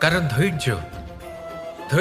কারণ ধৈর্য